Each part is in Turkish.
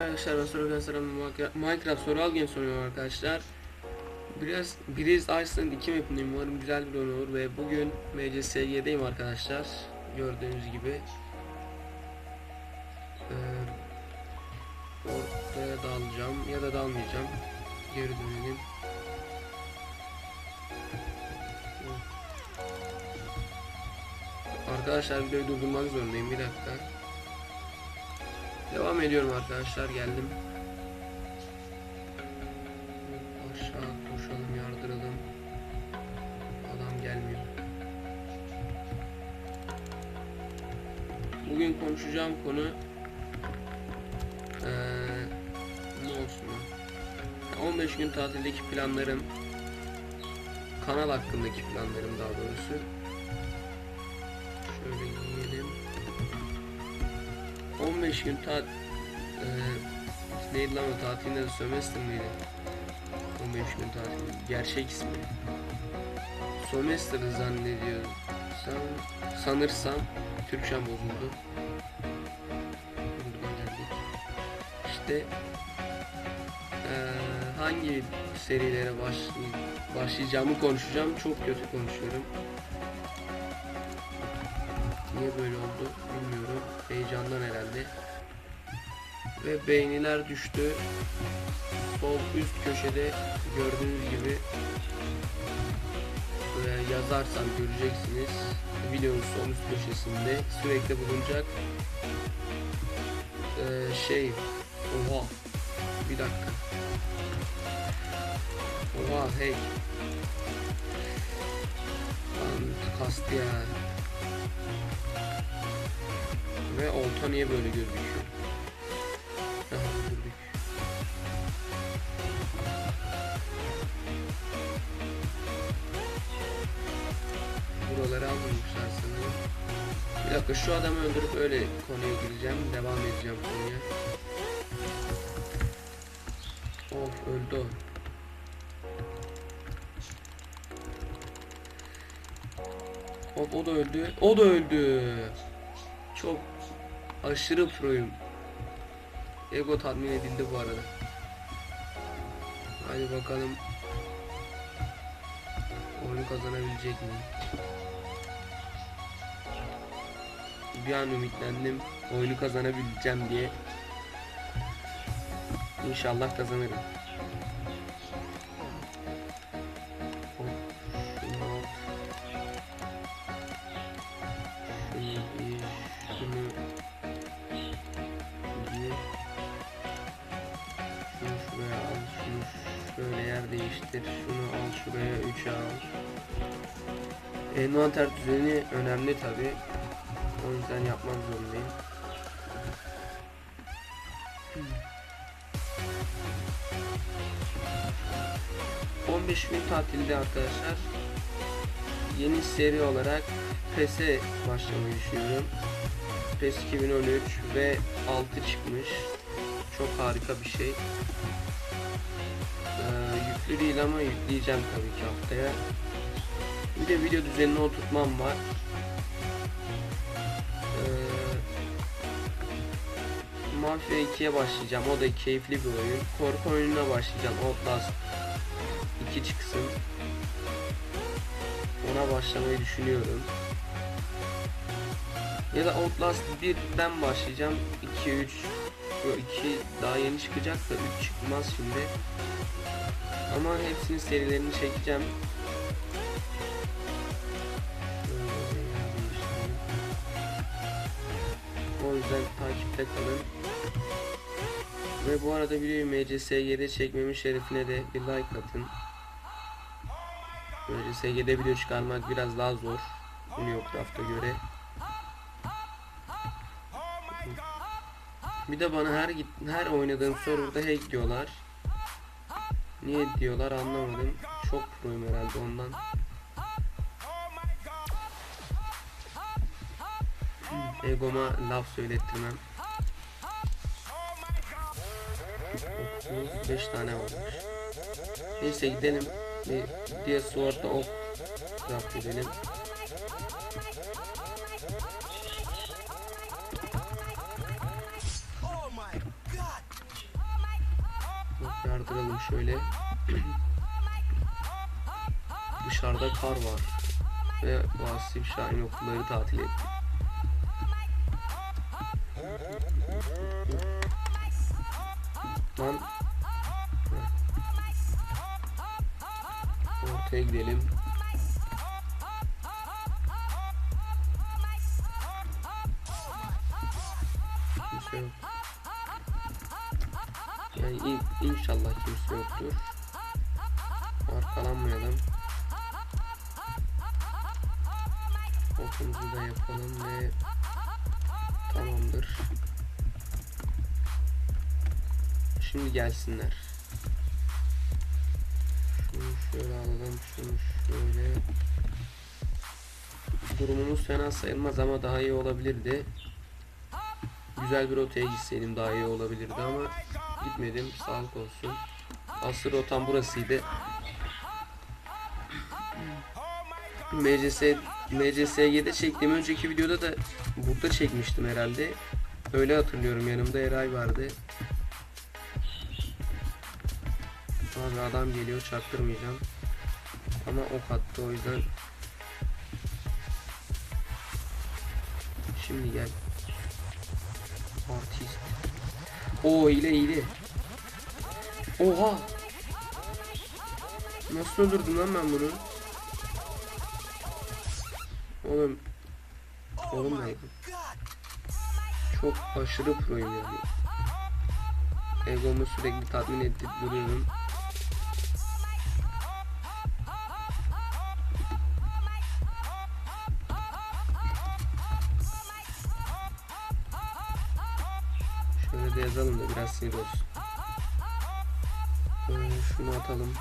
Arkadaşlar ben Sorugan Selam Minecraft soru game soruyorum arkadaşlar. Biraz Breeze Iceland 2 mapindeyim umarım güzel bir oyun olur ve bugün MCSG'deyim arkadaşlar. Gördüğünüz gibi. Ee, ortaya dalacağım ya da dalmayacağım. Geri dönelim. Arkadaşlar videoyu durdurmak zorundayım bir dakika. Devam ediyorum arkadaşlar geldim. Aşağı koşalım yardıralım. Adam gelmiyor. Bugün konuşacağım konu eee ne olsun lan? 15 gün tatildeki planlarım kanal hakkındaki planlarım daha doğrusu şöyle 15 gün tat eee neydi lan o tatilin adı sömestr miydi 15 gün tatil gerçek ismi sömestr zannediyorsam sanırsam Türkçem bozuldu Buradan. İşte eee, hangi serilere başlay- başlayacağımı konuşacağım. Çok kötü konuşuyorum. Niye böyle oldu bilmiyorum. Heyecandan herhalde. Ve beğeniler düştü. Sol üst köşede gördüğünüz gibi yazarsam göreceksiniz. Videonun sol üst köşesinde sürekli bulunacak. Ee, şey oha bir dakika oha hey kastı ya ve olta niye böyle gözüküyor buraları almamışlar sanırım bir dakika şu adamı öldürüp öyle konuya gireceğim. Devam edeceğim konuya. Of öldü o. Hop o da öldü. O da öldü. Çok aşırı proyum. Ego tatmin edildi bu arada. Hadi bakalım. Oyunu kazanabilecek miyim? bir an ümitlendim oyunu kazanabileceğim diye. İnşallah kazanırım. Değiştir. Şunu al şuraya 3'e al. Envanter düzeni önemli tabi. O yüzden yapmak zorundayım. Hmm. 15 gün tatilde arkadaşlar yeni seri olarak PES'e başlamayı düşünüyorum. PES 2013 ve 6 çıkmış. Çok harika bir şey. Ee, yüklü değil ama yükleyeceğim tabii ki haftaya. Bir de video düzenini oturtmam var. Ee, Mafya 2'ye başlayacağım. O da keyifli bir oyun. Korku oyununa başlayacağım. Outlast 2 çıksın. Ona başlamayı düşünüyorum. Ya da Outlast 1'den başlayacağım. 2 3 Yok 2 daha yeni çıkacak da 3 çıkmaz şimdi. Ama hepsinin serilerini çekeceğim. O yüzden takipte kalın. Ve bu arada videoyu MCSG'de çekmemin şerefine de bir like atın. MCSG'de video çıkarmak biraz daha zor. Neocraft'a göre. Bir de bana her her oynadığım serverda hack diyorlar. Niye diyorlar anlamadım. Çok proyum herhalde ondan. Egoma laf söylettirmem. 5 tane varmış. Neyse gidelim. Bir diye suarda ok craft edelim. Yardıralım şöyle. Dışarıda kar var. Ve Vasif Şahin okulları tatil etti. Lan. Ortaya gidelim. Kimse yok. Yani in- inşallah kimse yoktur. Arkalanmayalım. Okumuzu da yapalım ve tamamdır. Şimdi gelsinler. Şunu şöyle alalım, şunu şöyle. Durumumuz fena sayılmaz ama daha iyi olabilirdi. Güzel bir rotaya gitseydim daha iyi olabilirdi ama gitmedim. Sağlık olsun. Asıl rotam burasıydı. MCS MCSG'de çektiğim önceki videoda da burada çekmiştim herhalde. Öyle hatırlıyorum yanımda Eray vardı. Abi adam geliyor çaktırmayacağım. Ama ok attı o yüzden. Şimdi gel. Artist. Oo hile hile. Oha. Nasıl öldürdüm lan ben bunu? Oğlum. Oğlum ne? Çok aşırı proyum yani. Egomu sürekli tatmin edip duruyorum. Yazalım da biraz sinir olsun. Ee, şunu atalım.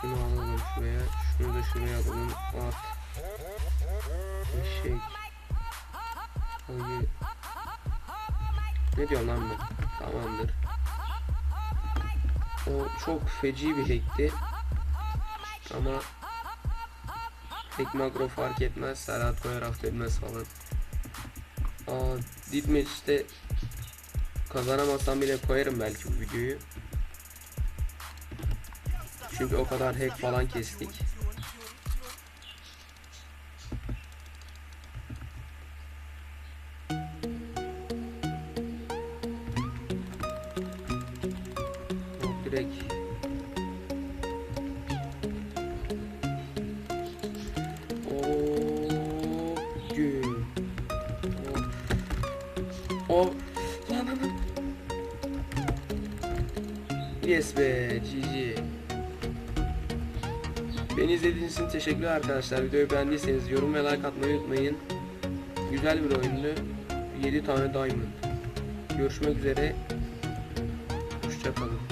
Şunu alalım şuraya. Şunu da şuraya alalım. At. Eşek. Ayı. Ne diyor lan bu? Tamamdır. O çok feci bir hackti. Ama hack makro fark etmez. Serhat koyar affedilmez falan. Aa, Deathmatch'te kazanamazsam bile koyarım belki bu videoyu. Çünkü o kadar hack falan kestik. Yes be GG. Beni izlediğiniz için teşekkürler arkadaşlar. Videoyu beğendiyseniz yorum ve like atmayı unutmayın. Güzel bir oyundu. 7 tane diamond. Görüşmek üzere. Hoşçakalın.